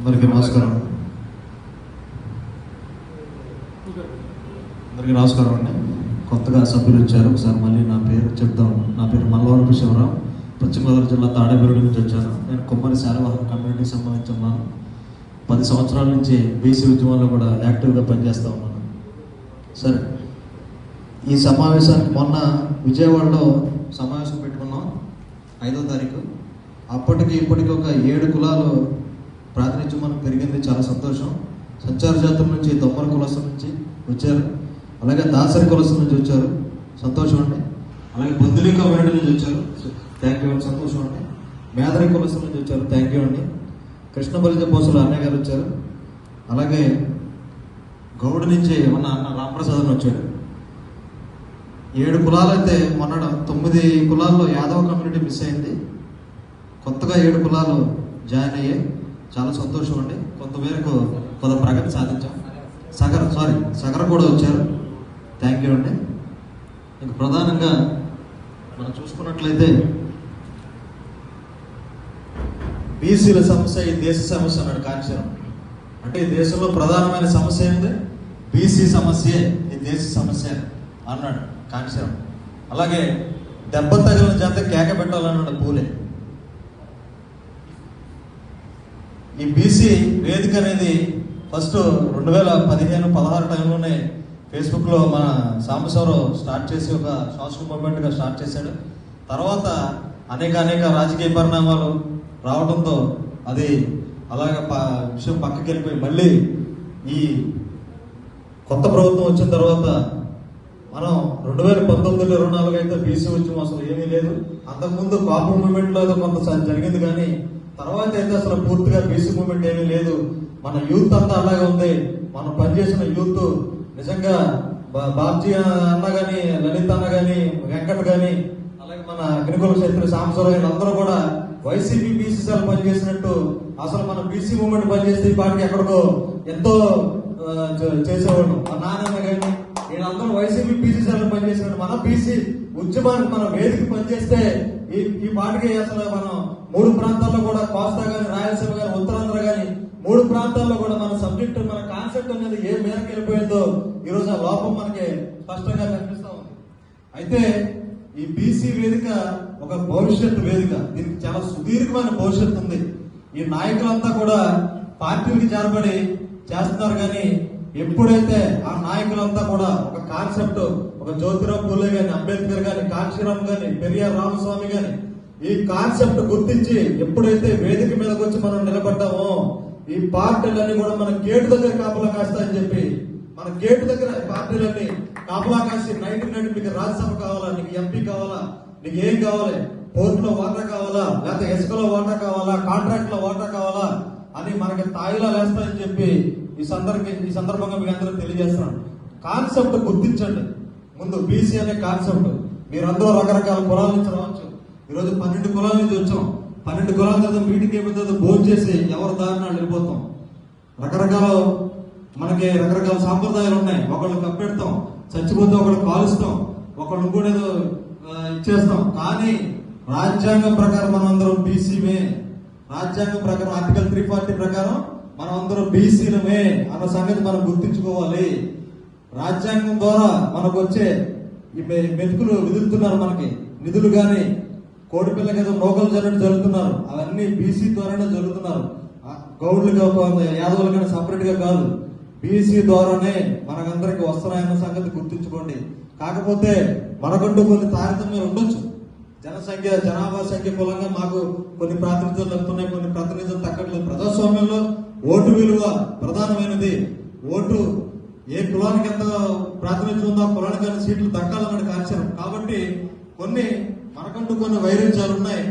అందరికీ నమస్కారం. అందరికీ నమస్కారం అండి. కొత్తగా సభ్యులు వచ్చారు. ఒకసారి మళ్ళీ నా పేరు చెప్దాం నా పేరు మల్లవరపు శివరావు పశ్చిమ గోదావరి జిల్లా తాడేపల్లి నుంచి వచ్చాను. నేను కుమ్మరి శారవాహన కమ్యూనిటీకి సంబంధించి ఉన్నాను. పది సంవత్సరాల నుంచి బీసీ ఉద్యమంలో కూడా యాక్టివ్గా పనిచేస్తూ ఉన్నాను. సరే. ఈ సమావేశానికి మొన్న విజయవాడలో సమావేశం పెట్టుకున్నాం. ఐదో తారీఖు. అప్పటికి ఇప్పటికి ఒక ఏడు కులాలు ప్రాతినిధ్యం మనకు పెరిగింది. చాలా సంతోషం. సంచార జాతం నుంచి దొమ్మల కులసం నుంచి వచ్చారు. అలాగే దాసరి కులసం నుంచి వచ్చారు. సంతోషం అండి. అలాగే బొద్దులి కమ్యూనిటీ నుంచి వచ్చారు. థ్యాంక్ యూ అండి. సంతోషం అండి. మేదరి కులసం నుంచి వచ్చారు. థ్యాంక్ యూ అండి. కృష్ణబలిజ పోసులు అన్నయ్య గారు వచ్చారు. అలాగే గౌడ్ నుంచి మన అన్న రామప్రసాద్ అని వచ్చాడు. ఏడు కులాలు అయితే మొన్న తొమ్మిది కులాల్లో యాదవ కమ్యూనిటీ మిస్ అయింది. కొత్తగా ఏడు కులాలు జాయిన్ అయ్యాయి. చాలా సంతోషం అండి. కొంతమేరకు కొంత ప్రగతి సాధించాం. సగర్ సారీ సగర్ కూడా వచ్చారు. థ్యాంక్ యూ అండి. ఇంక ప్రధానంగా మనం చూసుకున్నట్లయితే బీసీల సమస్య ఈ దేశ సమస్య అన్నాడు కాంచరం అంటే ఈ దేశంలో ప్రధానమైన సమస్య ఏంటి బీసీ సమస్యే ఈ దేశ సమస్య అన్నాడు కాంచరం అలాగే దెబ్బ తగిలిన చేత కేక పెట్టాలన్నాడు పూలే. ఈ బీసీ వేదిక అనేది ఫస్ట్ రెండు వేల పదిహేను పదహారు టైంలోనే ఫేస్బుక్లో మన సాంబశివరావు స్టార్ట్ చేసి ఒక సోషల్ మూవ్మెంట్గా స్టార్ట్ చేశాడు. తర్వాత అనేక అనేక రాజకీయ పరిణామాలు రావడంతో అది అలాగ ప- విషయం పక్కకి వెళ్ళిపోయి మళ్ళీ ఈ కొత్త ప్రభుత్వం వచ్చిన తర్వాత మనం రెండు వేల పంతొమ్మిది ఇరవై నాలుగు అయితే బీసీ ఉద్యమం అసలు ఏమీ లేదు. అంతకుముందు కాపు మూమెంట్లో కొంత జరిగింది కానీ తర్వాత అయితే అసలు పూర్తిగా బీసీ మూమెంట్ ఏమీ లేదు. మన యూత్ అంతా అలాగే ఉంది. మనం పనిచేసిన యూత్ నిజంగా బా- బాబ్జీ అన్న కానీ లలిత్ అన్న కానీ వెంకట్ కానీ అలాగే మన అగ్నికుల క్షేత్ర సాంబశివరావు అందరూ కూడా వైసీపీ బీసీ సార్ పనిచేసినట్టు అసలు మన బీసీ మూమెంట్ పనిచేస్తే ఈ పార్టీ ఎక్కడికో ఎంతో ఆ, చేసేవాడు మా నాన్నమ్మ కానీ వీళ్ళందరూ వైసీపీ బీసీసీలు పనిచేసిన మన బీసీ ఉద్యమానికి మన వేదిక పనిచేస్తే ఈ ఈ పార్టీకి అసలు మనం మూడు ప్రాంతాల్లో కూడా కోస్తా కానీ రాయలసీమ కానీ ఉత్తరాంధ్ర కానీ మూడు ప్రాంతాల్లో కూడా మన సబ్జెక్ట్ మన కాన్సెప్ట్ అనేది ఏ మేరకు వెళ్ళిపోయిందో ఈరోజు ఆ లోపం మనకి స్పష్టంగా కనిపిస్తూ ఉంది. అయితే ఈ బీసీ వేదిక ఒక భవిష్యత్తు వేదిక. దీనికి చాలా సుదీర్ఘమైన భవిష్యత్తు ఉంది. ఈ నాయకులంతా కూడా పార్టీలకి చేరబడి చేస్తున్నారు కానీ ఎప్పుడైతే ఆ నాయకులంతా కూడా ఒక కాన్సెప్ట్ ఒక జ్యోతిరావు పూలే గాని అంబేద్కర్ గాని కాంశీరామ్ గాని పెరియార్ రామస్వామి గాని ఈ కాన్సెప్ట్ గుర్తించి ఎప్పుడైతే వేదిక మీదకి వచ్చి మనం నిలబడ్డామో ఈ పార్టీలన్నీ కూడా మన గేటు దగ్గర కాపలా కాస్తాయని చెప్పి మన గేటు దగ్గర పార్టీలన్నీ కాపలా కాసి నైట్ నైట్ మీకు రాజ్యసభ కావాలా నీకు ఎంపీ కావాలా నీకు ఏం కావాలి పోర్టులో వాటా కావాలా లేకపోతే ఇసుకలో వాటా కావాలా కాంట్రాక్ట్లో వాటా కావాలా అని మనకి తాయిలా వేస్తాయని చెప్పి ఈ సందర్భంగా ఈ సందర్భంగా మీకు అందరూ తెలియజేస్తున్నాను. కాన్సెప్ట్ గుర్తించండి. ముందు బీసీ అనే కాన్సెప్ట్. మీరందరూ రకరకాల కులాల నుంచి రావచ్చు. ఈరోజు పన్నెండు కులాల నుంచి వచ్చాం. పన్నెండు కులాల తర్వాత మీటింగ్ అయిపోతుంది భోజనం చేసి ఎవరు దారిన వెళ్ళిపోతాం. రకరకాల మనకి రకరకాల సాంప్రదాయాలు ఉన్నాయి. ఒకళ్ళు కప్పెడతాం చచ్చిపోతే ఒకళ్ళు కాలుస్తాం ఒకళ్ళు కూడా ఇచ్చేస్తాం. కానీ రాజ్యాంగం ప్రకారం మనందరం బీసీమే రాజ్యాంగం ప్రకారం ఆర్టికల్ త్రీ ఫార్టీ ప్రకారం మనం అందరం బీసీలమే అన్న సంగతి మనం గుర్తించుకోవాలి. రాజ్యాంగం ద్వారా మనకు వచ్చే ఈ మెతుకులు విదులుతున్నారు మనకి. నిధులు కానీ కోడిపిల్ల కింద నోకలు జరగడం జరుగుతున్నారు. అవన్నీ బీసీ ద్వారానే జరుగుతున్నారు. ఆ గౌడ్లుగా యాదవులు కానీ సపరేట్గా కాదు. బీసీ ద్వారానే మనకందరికి వస్తున్నాయన్న సంగతి గుర్తుంచుకోండి. కాకపోతే మనకంటూ కొన్ని తారతమ్యాలు ఉండొచ్చు. సంఖ్య జనాభా సంఖ్య మూలంగా మాకు కొన్ని ప్రాతినిధ్యాలు దక్కుతున్నాయి కొన్ని ప్రాతినిధ్యాలు తగ్గట్లేదు ప్రజాస్వామ్యంలో ఓటు విలువ ప్రధానమైనది. ఓటు ఏ కులానికి ఎంత ప్రాతినిధ్యం ఉందో ఆ కులానికి సీట్లు దక్కాలన్నది కాన్సెప్ట్. కాబట్టి కొన్ని మనకంటూ కొన్ని వైరుధ్యాలు ఉన్నాయి